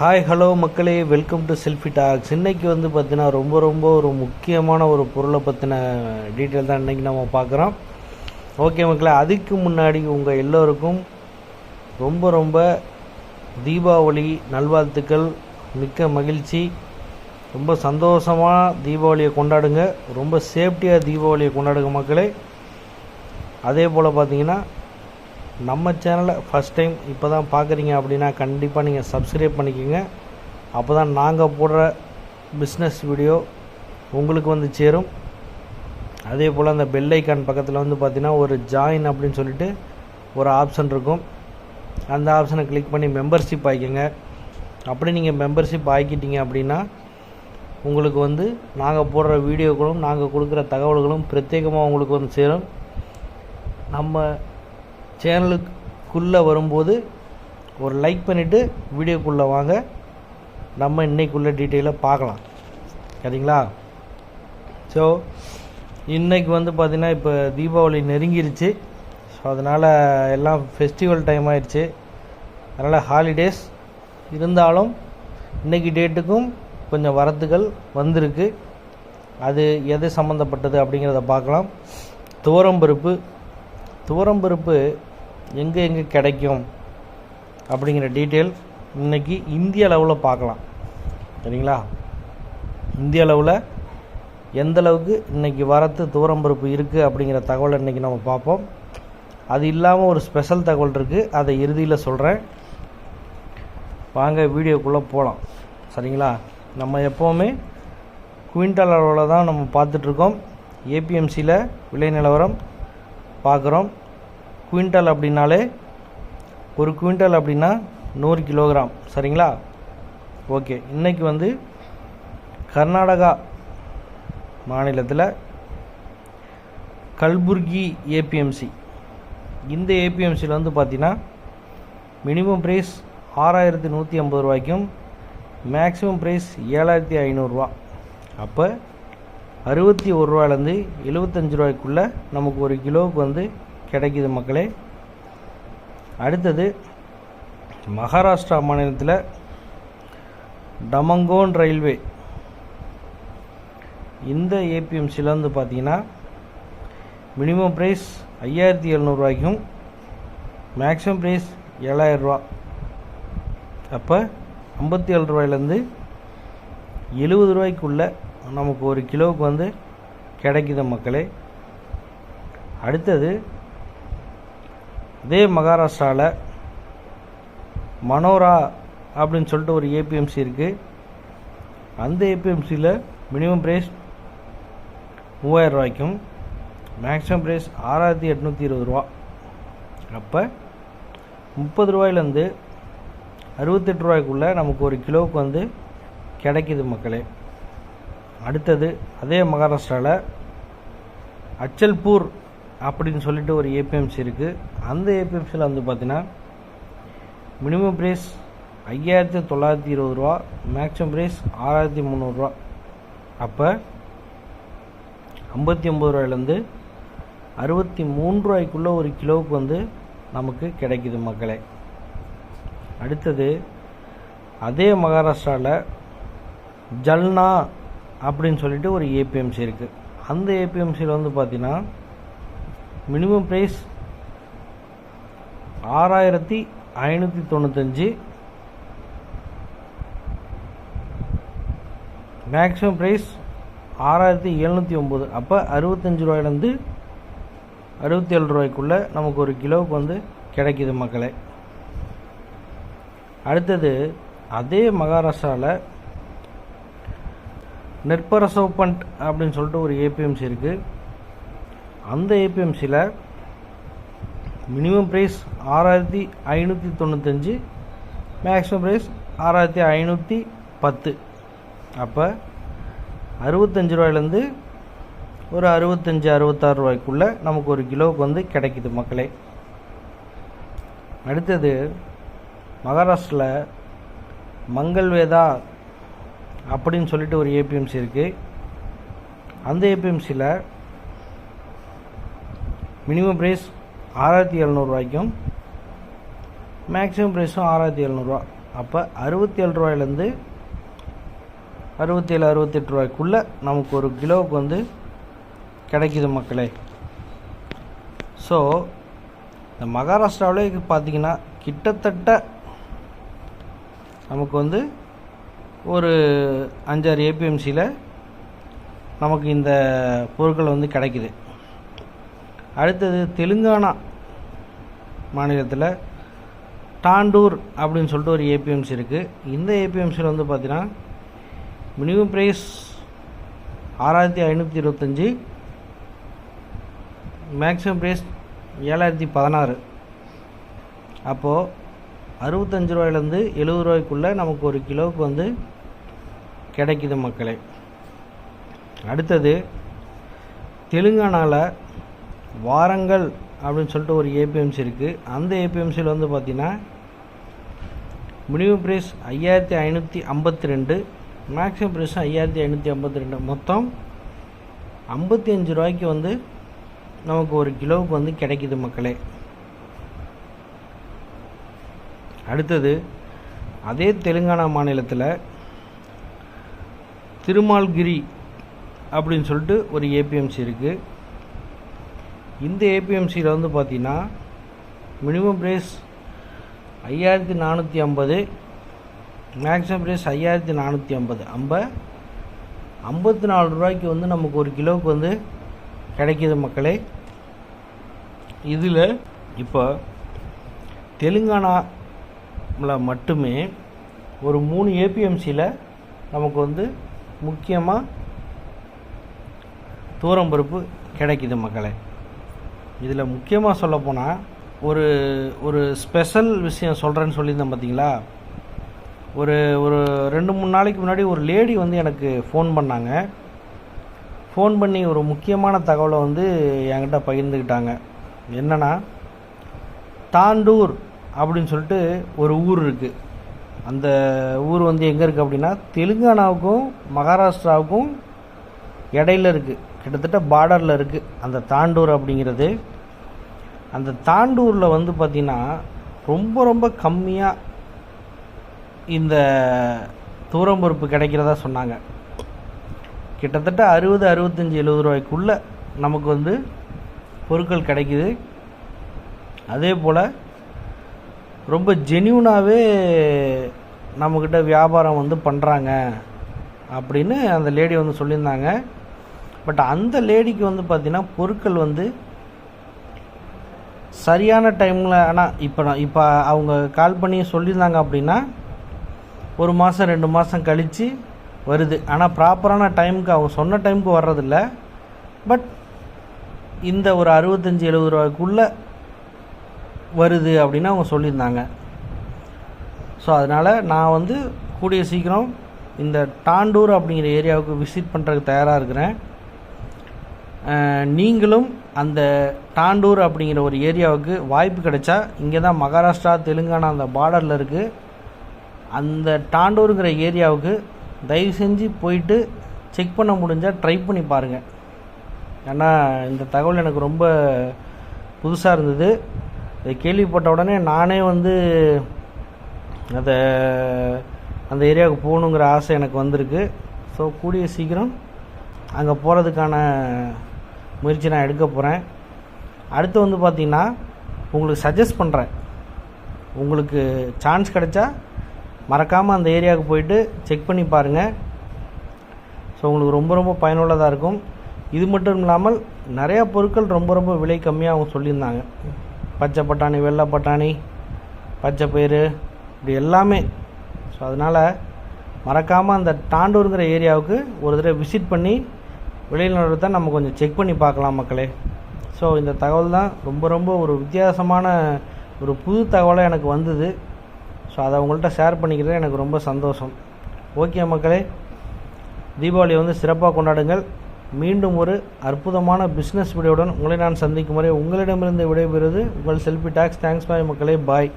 Hi hello மக்களே. Welcome to selfie talks இன்றைக்கி வந்து பார்த்தீங்கன்னா ரொம்ப ரொம்ப ஒரு முக்கியமான ஒரு பொருளை பற்றின டீட்டெயில் தான் இன்றைக்கி நம்ம பார்க்குறோம். ஓகே மக்களே அதுக்கு முன்னாடி உங்கள் எல்லோருக்கும் ரொம்ப ரொம்ப தீபாவளி நல்வாழ்த்துக்கள். மிக்க மகிழ்ச்சி. ரொம்ப சந்தோஷமாக தீபாவளியை கொண்டாடுங்க. ரொம்ப சேஃப்டியாக தீபாவளியை கொண்டாடுங்க மக்களே. அதே போல் பார்த்தீங்கன்னா நம்ம சேனலை ஃபஸ்ட் டைம் இப்போ தான் பார்க்குறீங்க அப்படின்னா கண்டிப்பாக நீங்கள் சப்ஸ்கிரைப் பண்ணிக்கோங்க. அப்போ தான் நாங்கள் போடுற பிஸ்னஸ் வீடியோ உங்களுக்கு வந்து சேரும். அதே போல் அந்த பெல் ஐக்கான் பக்கத்தில் வந்து பார்த்தீங்கன்னா ஒரு ஜாயின் அப்படின்னு சொல்லிட்டு ஒரு ஆப்ஷன் இருக்கும். அந்த ஆப்ஷனை கிளிக் பண்ணி மெம்பர்ஷிப் ஆகிக்கோங்க அப்படி நீங்கள் மெம்பர்ஷிப் ஆக்கிட்டீங்க அப்படின்னா உங்களுக்கு வந்து நாங்கள் போடுற வீடியோக்களும் நாங்கள் கொடுக்குற தகவல்களும் பிரத்யேகமாக உங்களுக்கு வந்து சேரும். நம்ம சேனலுக்குள்ளே வரும்போது ஒரு லைக் பண்ணிவிட்டு வீடியோக்குள்ளே வாங்க. நம்ம இன்றைக்குள்ளே டீட்டெயிலாக பார்க்கலாம். சரிங்களா? ஸோ இன்றைக்கி வந்து பார்த்திங்கன்னா இப்போ தீபாவளி நெருங்கிருச்சு. ஸோ அதனால் எல்லாம் ஃபெஸ்டிவல் டைம் ஆயிடுச்சு. அதனால் ஹாலிடேஸ் இருந்தாலும் இன்றைக்கி டேட்டுக்கும் கொஞ்சம் வரத்துகள் வந்திருக்கு. அது எது சம்மந்தப்பட்டது அப்படிங்கிறத பார்க்கலாம். துவரம்பருப்பு துவரம்பருப்பு எங்கே எங்கே கிடைக்கும் அப்படிங்கிற டீட்டெயில் இன்றைக்கி இந்திய அளவில் பார்க்கலாம். சரிங்களா? இந்திய அளவில் எந்த அளவுக்கு இன்றைக்கி வரத்து துவரம்பருப்பு இருக்குது அப்படிங்கிற தகவலை இன்றைக்கி நம்ம பார்ப்போம். அது இல்லாமல் ஒரு ஸ்பெஷல் தகவல் இருக்குது அதை இறுதியில் சொல்கிறேன் வாங்க வீடியோக்குள்ளே போகலாம் சரிங்களா? நம்ம எப்போவுமே குவிண்டால் அளவில் தான் நம்ம பார்த்துட்ருக்கோம் ஏபிஎம்சியில் விலை நிலவரம் பார்க்குறோம். குவிண்டால் அப்படின்னாலே ஒரு குவிண்டல் அப்படின்னா நூறு கிலோகிராம். சரிங்களா? ஓகே. இன்றைக்கி வந்து கர்நாடகா மாநிலத்தில் கல்புர்கி ஏபிஎம்சி இந்த ஏபிஎம்சியில் வந்து பார்த்தீங்கன்னா மினிமம் ப்ரைஸ் ஆறாயிரத்தி நூற்றி ஐம்பது ரூபாய்க்கும் மேக்ஸிமம் ப்ரைஸ் ஏழாயிரத்தி ஐநூறுரூவா அப்போ அறுபத்தி ஒரு ரூபாயிலேருந்து எழுபத்தஞ்சு ரூபாய்க்குள்ளே நமக்கு ஒரு கிலோவுக்கு வந்து கிடைக்கிது மக்களே. அடுத்தது மகாராஷ்டிரா மாநிலத்தில் டமங்கோன் ரயில்வே. இந்த ஏபிஎம்சியில் வந்து பார்த்தீங்கன்னா மினிமம் ப்ரைஸ் ஐயாயிரத்தி எழுநூறுவாய்க்கும் மேக்ஸிமம் ப்ரைஸ் ஏழாயிரரூவா அப்போ ஐம்பத்தி ஏழு ரூபாயிலேருந்து எழுபது ரூபாய்க்குள்ளே நமக்கு ஒரு கிலோவுக்கு வந்து கிடைக்குது மக்களே. அடுத்தது இதே மகாராஷ்டிராவில் மனோரா அப்படின்னு சொல்லிட்டு ஒரு ஏபிஎம்சி இருக்குது அந்த ஏபிஎம்சியில் மினிமம் ப்ரைஸ் மூவாயிரம் ரூபாய்க்கும் மேக்ஸிமம் ப்ரைஸ் ஆறாயிரத்தி எட்நூற்றி இருபது ரூபா. அப்போ முப்பது ரூபாயிலேருந்து அறுபத்தெட்டு ரூபாய்க்குள்ளே நமக்கு ஒரு கிலோவுக்கு வந்து கிடைக்குது மக்களே. அடுத்தது அதே மகாராஷ்டிராவில் அச்சல்பூர் அப்படின்னு சொல்லிட்டு ஒரு ஏபிஎம்சி இருக்குது அந்த ஏபிஎம்சியில் வந்து பார்த்தீங்கன்னா மினிமம் ப்ரைஸ் ஐயாயிரத்தி தொள்ளாயிரத்தி இருபது ரூபா மேக்ஸிமம் ப்ரைஸ் ஆறாயிரத்தி முந்நூறுரூவா அப்போ ஐம்பத்தி ஒம்பது ரூபாயிலேருந்து அறுபத்தி மூணு ரூபாய்க்குள்ளே ஒரு கிலோவுக்கு வந்து நமக்கு கிடைக்குது மக்களே. அடுத்தது அதே மகாராஷ்டிராவில் ஜல்னா அப்படின்னு சொல்லிட்டு ஒரு ஏபிஎம்சி இருக்குது அந்த ஏபிஎம்சியில் வந்து பார்த்தீங்கன்னா மினிமம் ப்ரைஸ் ஆறாயிரத்தி ஐநூற்றி தொண்ணூத்தஞ்சு மேக்ஸிமம் ப்ரைஸ் ஆறாயிரத்தி எழுநூற்றி ஒம்பது அப்போ அறுபத்தஞ்சு ரூபாயிலேருந்து அறுபத்தி ஏழு ரூபாய்க்குள்ளே நமக்கு ஒரு கிலோவுக்கு வந்து கிடைக்கிது மக்களே. அடுத்தது அதே மகாராஷ்டிராவில் நெற்பரசோப்பண்ட் அப்படின்னு சொல்லிட்டு ஒரு ஏபிஎம்சி இருக்குது அந்த ஏபிஎம்சியில் மினிமம் ப்ரைஸ் ஆறாயிரத்தி ஐநூற்றி தொண்ணூத்தஞ்சு மேக்ஸிமம் ப்ரைஸ் ஆறாயிரத்தி ஐநூற்றி பத்து. அப்போ அறுபத்தஞ்சு ரூபாயிலேருந்து ஒரு அறுபத்தஞ்சு அறுபத்தாறு ரூபாய்க்குள்ளே நமக்கு ஒரு கிலோவுக்கு வந்து கிடைக்குது மக்களே. அடுத்தது மகாராஷ்டிரில் மங்கள்வேதா அப்படின்னு சொல்லிட்டு ஒரு ஏபிஎம்சி இருக்குது அந்த ஏபிஎம்சியில் மினிமம் ப்ரைஸ் ஆறாயிரத்தி எழுநூறுவாய்க்கும் மேக்ஸிமம் ப்ரைஸும் ஆறாயிரத்தி எழுநூறுவா அப்போ அறுபத்தி ஏழு ரூபாயிலேருந்து அறுபத்தேழு அறுபத்தெட்டு ரூபாய்க்குள்ளே நமக்கு ஒரு கிலோவுக்கு வந்து கிடைக்கிது மக்களே. ஸோ இந்த மகாராஷ்டிராவிலே பார்த்தீங்கன்னா கிட்டத்தட்ட நமக்கு வந்து ஒரு அஞ்சாறு ஏபிஎம்சியில் நமக்கு இந்த பொருட்கள் வந்து கிடைக்குது. அடுத்தது தெலுங்கானா மாநிலத்தில் டாண்டூர் அப்படின்னு சொல்லிட்டு ஒரு ஏபிஎம்சி இருக்குது இந்த ஏபிஎம்சியில் வந்து பார்த்தீங்கன்னா மினிமம் ப்ரைஸ் ஆறாயிரத்தி ஐநூற்றி இருபத்தஞ்சி மேக்ஸிமம் ப்ரைஸ் ஏழாயிரத்தி பதினாறு. அப்போது அறுபத்தஞ்சு ரூபாயிலேருந்து எழுபது ரூபாய்க்குள்ளே நமக்கு ஒரு கிலோவுக்கு வந்து கிடைக்குது மக்களே. அடுத்தது தெலுங்கானாவில் வாரங்கள் அப்படின்னு சொல்லிட்டு ஒரு ஏபிஎம்சி இருக்குது அந்த ஏபிஎம்சியில் வந்து பார்த்திங்கன்னா மினிமம் ப்ரைஸ் ஐயாயிரத்தி ஐநூற்றி ஐம்பத்தி ரெண்டு மேக்ஸிமம் ப்ரைஸும் ஐயாயிரத்தி ஐநூற்றி ஐம்பத்தி ரெண்டு. மொத்தம் ஐம்பத்தி அஞ்சு ரூபாய்க்கு வந்து நமக்கு ஒரு கிலோவுக்கு வந்து கிடைக்குது மக்களே. அடுத்தது அதே தெலுங்கானா மாநிலத்தில் திருமால்கிரி அப்படின்னு சொல்லிட்டு ஒரு ஏபிஎம்சி இருக்குது இந்த ஏபிஎம்சியில் வந்து பார்த்திங்கன்னா மினிமம் ப்ரைஸ் ஐயாயிரத்தி நானூற்றி ஐம்பது மேக்ஸிமம் ப்ரைஸ் ஐயாயிரத்தி நானூற்றி ஐம்பது. ஐம்ப ஐம்பத்தி நாலு ரூபாய்க்கு வந்து நமக்கு ஒரு கிலோவுக்கு வந்து கிடைக்கிது மக்களே. இதில் இப்போ தெலுங்கானாவில் மட்டுமே ஒரு மூணு ஏபிஎம்சியில் நமக்கு வந்து முக்கியமாக தூரம் பருப்பு கிடைக்குது மக்களே. இதில் முக்கியமாக சொல்லப்போனால் ஒரு ஒரு ஸ்பெஷல் விஷயம் சொல்கிறேன்னு சொல்லியிருந்தேன் பார்த்தீங்களா ஒரு ஒரு ரெண்டு மூணு நாளைக்கு முன்னாடி ஒரு லேடி வந்து எனக்கு ஃபோன் பண்ணாங்க. ஃபோன் பண்ணி ஒரு முக்கியமான தகவலை வந்து என்கிட்ட பகிர்ந்துக்கிட்டாங்க. என்னென்னா தாண்டூர் அப்படின்னு சொல்லிட்டு ஒரு ஊர் இருக்குது அந்த ஊர் வந்து எங்கே இருக்குது அப்படின்னா தெலுங்கானாவுக்கும் மகாராஷ்டிராவுக்கும் இடையில இருக்குது கிட்டத்தட்ட பார்டரில் இருக்குது அந்த தாண்டூர் அப்படிங்கிறது. அந்த தாண்டூரில் வந்து பார்த்திங்கன்னா ரொம்ப ரொம்ப கம்மியாக இந்த தூரம் பொறுப்பு கிடைக்கிறதா சொன்னாங்க. கிட்டத்தட்ட அறுபது அறுபத்தஞ்சி எழுபது ரூபாய்க்குள்ளே நமக்கு வந்து பொருட்கள் கிடைக்குது. அதே போல் ரொம்ப ஜென்யூனாகவே நம்மக்கிட்ட வியாபாரம் வந்து பண்ணுறாங்க அப்படின்னு அந்த லேடி வந்து சொல்லியிருந்தாங்க. பட் அந்த லேடிக்கு வந்து பார்த்திங்கன்னா பொருட்கள் வந்து சரியான டைமில் ஆனால் இப்போ நான் இப்போ அவங்க கால் பண்ணி சொல்லியிருந்தாங்க அப்படின்னா ஒரு மாதம் ரெண்டு மாதம் கழித்து வருது. ஆனால் ப்ராப்பரான டைமுக்கு அவங்க சொன்ன டைமுக்கு வர்றதில்ல. பட் இந்த ஒரு அறுபத்தஞ்சி எழுபது ரூபாய்க்குள்ளே வருது அப்படின்னு அவங்க சொல்லியிருந்தாங்க. ஸோ அதனால் நான் வந்து கூடிய சீக்கிரம் இந்த டாண்டூர் அப்படிங்கிற ஏரியாவுக்கு விசிட் பண்ணுறதுக்கு தயாராக இருக்கிறேன். நீங்களும் அந்த டாண்டூர் அப்படிங்கிற ஒரு ஏரியாவுக்கு வாய்ப்பு கிடைச்சா இங்கே தான் மகாராஷ்டிரா தெலுங்கானா அந்த பார்டரில் இருக்குது அந்த டாண்டூருங்கிற ஏரியாவுக்கு தயவு செஞ்சு போயிட்டு செக் பண்ண முடிஞ்சால் ட்ரை பண்ணி பாருங்கள் ஏன்னா இந்த தகவல் எனக்கு ரொம்ப புதுசாக இருந்தது. இதை கேள்விப்பட்ட உடனே நானே வந்து அதை அந்த ஏரியாவுக்கு போகணுங்கிற ஆசை எனக்கு வந்திருக்கு. ஸோ கூடிய சீக்கிரம் அங்கே போகிறதுக்கான முயற்சி நான் எடுக்க போகிறேன் அடுத்து வந்து பார்த்திங்கன்னா உங்களுக்கு சஜஸ்ட் பண்ணுறேன் உங்களுக்கு சான்ஸ் கிடைச்சா மறக்காமல் அந்த ஏரியாவுக்கு போயிட்டு செக் பண்ணி பாருங்கள் ஸோ உங்களுக்கு ரொம்ப ரொம்ப பயனுள்ளதாக இருக்கும். இது மட்டும் இல்லாமல் நிறையா பொருட்கள் ரொம்ப ரொம்ப விலை கம்மியாக அவங்க சொல்லியிருந்தாங்க. பச்சை பட்டாணி வெள்ளை பட்டாணி பச்சை பயிறு இப்படி எல்லாமே. ஸோ அதனால் மறக்காமல் அந்த தாண்டூருங்கிற ஏரியாவுக்கு ஒரு தடவை விசிட் பண்ணி விளைநிலத்தை நம்ம கொஞ்சம் செக் பண்ணி பார்க்கலாம் மக்களே. ஸோ இந்த தகவல் தான் ரொம்ப ரொம்ப ஒரு வித்தியாசமான ஒரு புது தகவலாக எனக்கு வந்தது. ஸோ அதை உங்கள்கிட்ட ஷேர் பண்ணிக்கிறது எனக்கு ரொம்ப சந்தோஷம். ஓகே மக்களே தீபாவளி வந்து சிறப்பாக கொண்டாடுங்கள். மீண்டும் ஒரு அற்புதமான பிஸ்னஸ் வீடியோடன் உங்களை நான் சந்திக்கும் வரை உங்களிடமிருந்து விடைபெறுவது உங்கள் செல்ஃபி டாக்ஸ். தேங்க்ஸ் பாய் மக்களே. பாய்